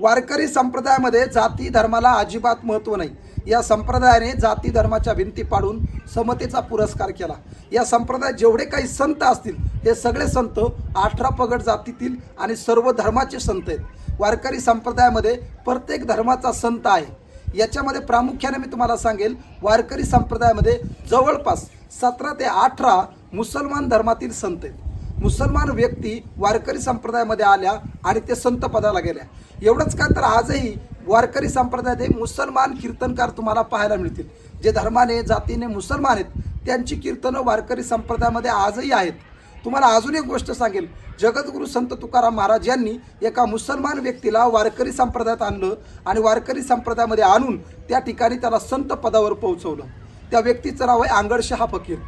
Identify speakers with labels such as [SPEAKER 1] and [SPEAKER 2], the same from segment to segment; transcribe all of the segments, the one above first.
[SPEAKER 1] वारकरी संप्रदायामध्ये जाती धर्माला अजिबात महत्त्व नाही. या संप्रदायाने जाती धर्माच्या भिंती पाडून समतेचा पुरस्कार केला. या संप्रदायात जेवढे काही संत असतील हे सगळे संत अठरा पगड जातीतील आणि सर्व धर्माचे संत आहेत. वारकरी संप्रदायामध्ये प्रत्येक धर्माचा संत आहे. याच्यामध्ये प्रामुख्याने मी तुम्हाला सांगेल वारकरी संप्रदायामध्ये जवळपास सतरा ते अठरा मुसलमान धर्मातील संत आहेत. मुसलमान व्यक्ती वारकरी संप्रदायामध्ये आल्या आणि ते संत पदाला गेल्या. एवढंच काय तर आजही वारकरी संप्रदायात हे मुसलमान कीर्तनकार तुम्हाला पाहायला मिळतील. जे धर्माने जातीने मुसलमान आहेत त्यांची कीर्तनं वारकरी संप्रदायामध्ये आजही आहेत. तुम्हाला अजून एक गोष्ट सांगेल. जगद्गुरू संत तुकाराम महाराज यांनी एका मुसलमान व्यक्तीला वारकरी संप्रदायात आणलं आणि वारकरी संप्रदायामध्ये आणून त्या ठिकाणी त्याला संत पदावर पोहोचवलं. त्या व्यक्तीचं नाव आहे आंगडशहा फकीर.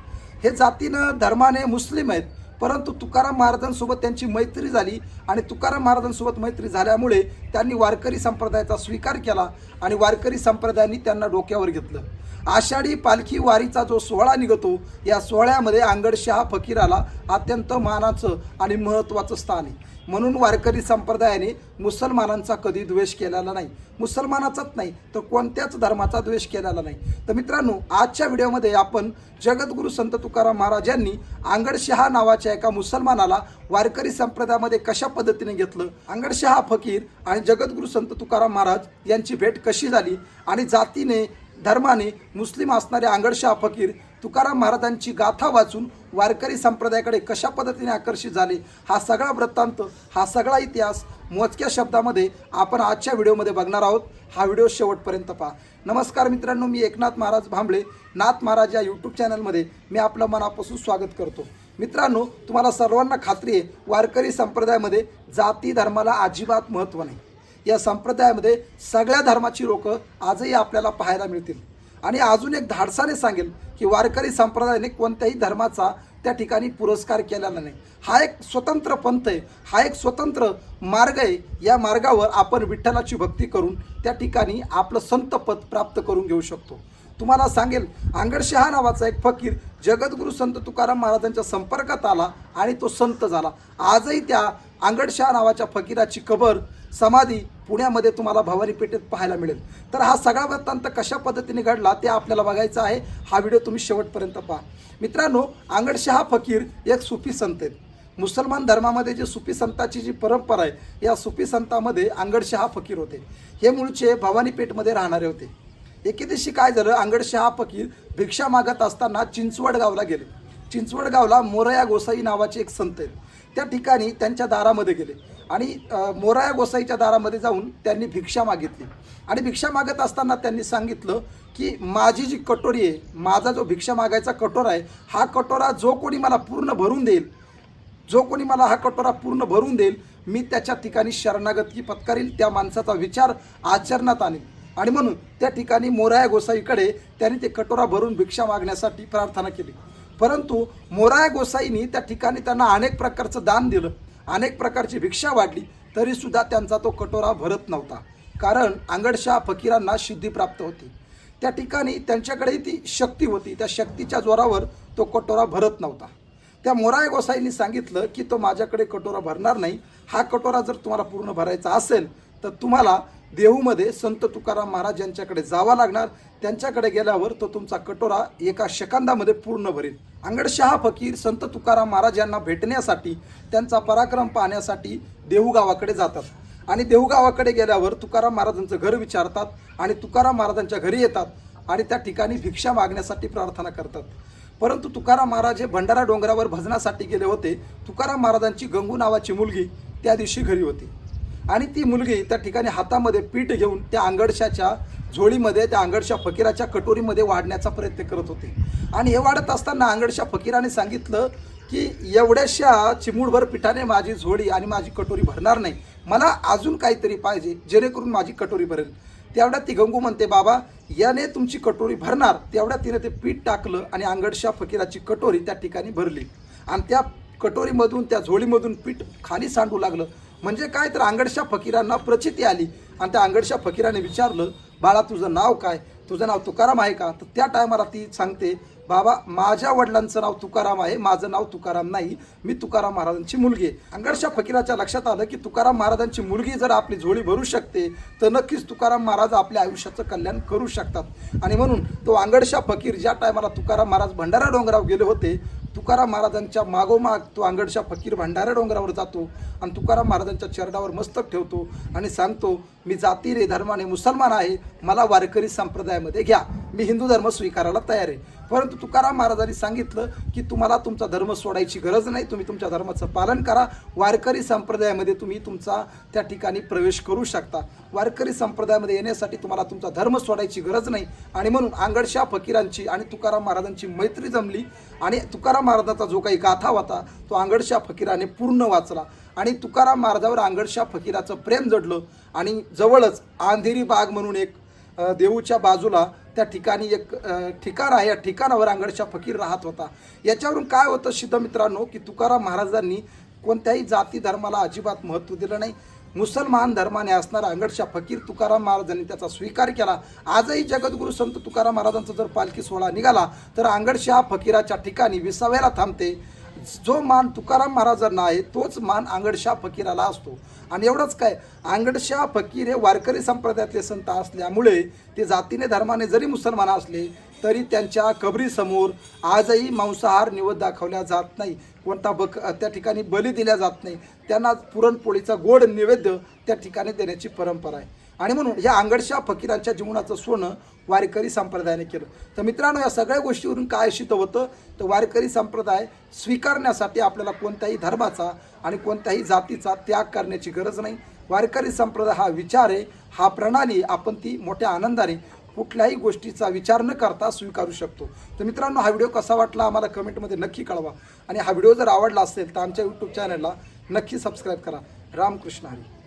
[SPEAKER 1] हे जातीनं धर्माने मुस्लिम आहेत. परंतु तुकाराम महाराजांसोबत त्यांची मैत्री झाली आणि तुकाराम महाराजांसोबत मैत्री झाल्यामुळे त्यांनी वारकरी संप्रदायाचा स्वीकार केला आणि वारकरी संप्रदायाने त्यांना डोक्यावर घेतलं. आषाढी पालखी वारीचा जो सोहळा निघतो या सोहळ्यामध्ये आंगडशहा फकीराला अत्यंत मानाचं आणि महत्त्वाचं स्थान आहे. म्हणून वारकरी संप्रदायाने मुसलमानांचा कधी द्वेष केलेला नाही. मुसलमानाचाच नाही तर कोणत्याच धर्माचा द्वेष केलेला नाही. तर मित्रांनो आजच्या व्हिडिओमध्ये आपण जगद्गुरू संत तुकाराम महाराज यांनी आंगडशहा नावाच्या एका मुसलमानाला वारकरी संप्रदायामध्ये कशा पद्धतीने घेतलं? आंगडशहा फकीर आणि जगद्गुरू संत तुकाराम महाराज यांची भेट कशी झाली? आणि जातीने धर्माने मुस्लिम असणारे आंगडशाह फकीर तुकाराम महाराजांची गाथा वाचून वारकरी संप्रदायाकडे कशा पद्धतीने आकर्षित झाले हा सगळा वृत्तांत हा सगळा इतिहास मोजक्या शब्दामध्ये आपण आजच्या व्हिडिओमध्ये बघणार आहोत. हा व्हिडिओ शेवटपर्यंत पहा. नमस्कार मित्रांनो मी एकनाथ महाराज भांबळे नाथ महाराज या यूट्यूब चॅनलमध्ये मी आपलं मनापासून स्वागत करतो. मित्रांनो तुम्हाला सर्वांना खात्री आहे वारकरी संप्रदायामध्ये जाती धर्माला अजिबात महत्त्व नाही. या संप्रदायामध्ये सगळ्या धर्माची लोकं आजही आपल्याला पाहायला मिळतील. आणि अजून एक धाडसाने सांगेल की वारकरी संप्रदायाने कोणत्याही धर्माचा त्या ठिकाणी पुरस्कार केलेला नाही. हा एक स्वतंत्र पंथ आहे. हा एक स्वतंत्र मार्ग आहे. या मार्गावर आपण विठ्ठलाची भक्ती करून त्या ठिकाणी आपलं संतपद प्राप्त करून घेऊ शकतो. तुम्हाला सांगेल आंगडशहा नावाचा एक फकीर जगद्गुरू संत तुकाराम महाराजांच्या संपर्कात आला आणि तो संत झाला. आजही त्या आंगडशहा नावाच्या फकीराची कबर समाधी पुण्यामध्ये तुम्हाला भवानी पेठेत पाहायला मिळेल. तर हा सगळा वृत्तांत कशा पद्धतीने घडला ते आपल्याला बघायचं आहे. हा व्हिडिओ तुम्ही शेवटपर्यंत पहा. मित्रांनो आंगडशहा फकीर एक सुफी संत आहेत. मुसलमान धर्मामध्ये जी सुफी संताची जी परंपरा आहे या सुफी संतामध्ये आंगडशहा फकीर होते. हे मूळचे भवानी पेठमध्ये राहणारे होते. एके दिवशी काय झालं आंगडशहा फकीर भिक्षा मागत असताना चिंचवड गावला गेले. चिंचवड गावला मोरया गोसाई नावाचे एक संत आहेत. त्या ठिकाणी त्यांच्या दारामध्ये गेले. आणि मोराया गोसाईच्या दारामध्ये जाऊन त्यांनी भिक्षा मागितली. आणि भिक्षा मागत असताना त्यांनी सांगितलं की माझी जी कटोरी आहे माझा जो भिक्षा मागायचा कटोरा आहे हा कटोरा जो कोणी मला पूर्ण भरून देईल जो कोणी मला हा कटोरा पूर्ण भरून देईल मी त्याच्या ठिकाणी शरणागती पत्करील त्या माणसाचा विचार आचरणात आणेल आणि म्हणून त्या ठिकाणी मोराया गोसाईकडे त्यांनी ते कटोरा भरून भिक्षा मागण्यासाठी प्रार्थना केली. परंतु मोराया गोसाईनी त्या ठिकाणी त्यांना अनेक प्रकारचं दान दिलं. अनेक प्रकारची भिक्षा वाढली तरीसुद्धा त्यांचा तो कटोरा भरत नव्हता. कारण आंगडशा फकीरांना सिद्धी प्राप्त होती. त्या ठिकाणी त्यांच्याकडे ती शक्ती होती. त्या शक्तीच्या जोरावर तो कटोरा भरत नव्हता. त्या मोराय गोसाईंनी सांगितलं की तो माझ्याकडे कटोरा भरणार नाही. हा कटोरा जर तुम्हाला पूर्ण भरायचा असेल तर तुम्हाला देहूमध्ये संत तुकाराम महाराज यांच्याकडे जावा लागणार त्यांच्याकडे गेल्यावर तो तुमचा कटोरा एका शकांदामध्ये पूर्ण भरेल. अंगडशहा फकीर संत तुकाराम महाराज यांना भेटण्यासाठी त्यांचा पराक्रम पाहण्यासाठी देहू गावाकडे जातात. आणि देहू गावाकडे गेल्यावर तुकाराम महाराजांचं घर विचारतात आणि तुकाराम महाराजांच्या घरी येतात आणि त्या ठिकाणी भिक्षा मागण्यासाठी प्रार्थना करतात. परंतु तुकाराम महाराज हे भंडारा डोंगरावर भजनासाठी गेले होते. तुकाराम महाराजांची गंगू नावाची मुलगी त्या दिवशी घरी होती. आणि ती मुलगी त्या ठिकाणी हातामध्ये पीठ घेऊन त्या आंगडशाच्या झोळीमध्ये त्या आंगडशा फकीराच्या कटोरीमध्ये वाढण्याचा प्रयत्न करत होते. आणि हे वाढत असताना आंगडशा फकीराने सांगितलं की एवढ्याशा चिमूडभर पिठाने माझी झोळी आणि माझी कटोरी भरणार नाही. मला अजून काहीतरी पाहिजे जेणेकरून माझी कटोरी भरेल. तेवढ्यात ती गंगू म्हणते बाबा याने तुमची कटोरी भरणार. तेवढ्या तिने ते पीठ टाकलं आणि आंगडशा फकीराची कटोरी त्या ठिकाणी भरली. आणि त्या कटोरीमधून त्या झोळीमधून पीठ खाली सांडू लागलं. म्हणजे काय तर आंगडशा फकीरांना प्रचिती आली. आणि त्या आंगडशा फकीराने विचारलं बाळा तुझं नाव काय? तुझं नाव तुकाराम आहे का? तर त्या टायमाला ती सांगते बाबा माझ्या वडिलांचं नाव तुकाराम आहे माझं नाव तुकाराम नाही. मी तुकाराम महाराजांची मुलगी आहे. अंगडशा फकीराच्या लक्षात आलं की तुकाराम महाराजांची मुलगी जर आपली झोळी भरू शकते तर नक्कीच तुकाराम महाराज आपल्या आयुष्याचं कल्याण करू शकतात. आणि म्हणून तो अंगडशा फकीर ज्या टायमाला तुकाराम महाराज भंडारा डोंगरावर गेले होते तुकाराम महाराजांच्या मागोमाग तो अंगडशा फकीर भंडारा डोंगरावर जातो आणि तुकाराम महाराजांच्या चरणावर मस्तक ठेवतो आणि सांगतो मी जाती रे धर्माने मुसलमान आहे मला वारकरी संप्रदायामध्ये घ्या. मी हिंदू धर्म स्वीकारायला तयार आहे. परंतु तुकाराम महाराजांनी सांगितलं की तुम्हाला तुमचा धर्म सोडायची गरज नाही तुम्ही तुमच्या धर्माचं पालन करा. वारकरी संप्रदायामध्ये तुम्ही तुमचा त्या ठिकाणी प्रवेश करू शकता. वारकरी संप्रदायामध्ये येण्यासाठी तुम्हाला तुमचा धर्म सोडायची गरज नाही. आणि म्हणून आंगडशा फकीरांची आणि तुकाराम महाराजांची मैत्री जमली. आणि तुकाराम महाराजांचा जो काही गाथा होता तो आंगडशा फकीराने पूर्ण वाचला. आणि तुकाराम महाराजावर आंगडशा फकीराचं प्रेम जडलं. आणि जवळच अंधेरी बाग म्हणून एक देऊच्या बाजूला त्या ठिकाणी एक ठिकाण आहे. या ठिकाणावर आंगडशा फकीर राहत होता. याच्यावरून काय होतं सिद्ध मित्रांनो की तुकाराम महाराजांनी कोणत्याही जाती धर्माला अजिबात महत्त्व दिलं नाही. मुसलमान धर्माने असणारा अंगडशा फकीर तुकाराम महाराजांनी त्याचा स्वीकार केला. आजही जगद्गुरू संत तुकाराम महाराजांचा जर पालखी सोहळा निघाला तर अंगडशा फकीराच्या ठिकाणी विसाव्याला थांबते. जो मान तुकाराम महाराजांना आहे तोच मान आंगडशा फकीराला असतो. आणि एवढंच काय आंगडशा फकीर हे वारकरी संप्रदायातले संत असल्यामुळे ते जातीने धर्माने जरी मुसलमान असले तरी त्यांच्या कबरीसमोर आजही मांसाहार निवड दाखवल्या जात नाही. कोणता बक त्या ठिकाणी बली दिल्या जात नाही. त्यांना पुरणपोळीचा गोड नैवेद्य त्या ठिकाणी देण्याची परंपरा आहे. आणि म्हणून या आंगडशा फकीरांच्या जीवनाचं सोनं वारकरी संप्रदायाने केलं. तर मित्रांनो या सगळ्या गोष्टीवरून काय सिद्ध होतं? तर वारकरी संप्रदाय स्वीकारण्यासाठी आपल्याला कोणत्याही धर्माचा आणि कोणत्याही जातीचा त्याग करण्याची गरज नाही. वारकरी संप्रदाय हा विचार आहे हा प्रणाली आपण ती मोठ्या आनंदाने कुठल्याही गोष्टीचा विचार न करता स्वीकारू शकतो. तर मित्रांनो हा व्हिडिओ कसा वाटला आम्हाला कमेंटमध्ये नक्की कळवा. आणि हा व्हिडिओ जर आवडला असेल तर आमच्या यूट्यूब चॅनलला नक्की सबस्क्राईब करा. रामकृष्ण हरी.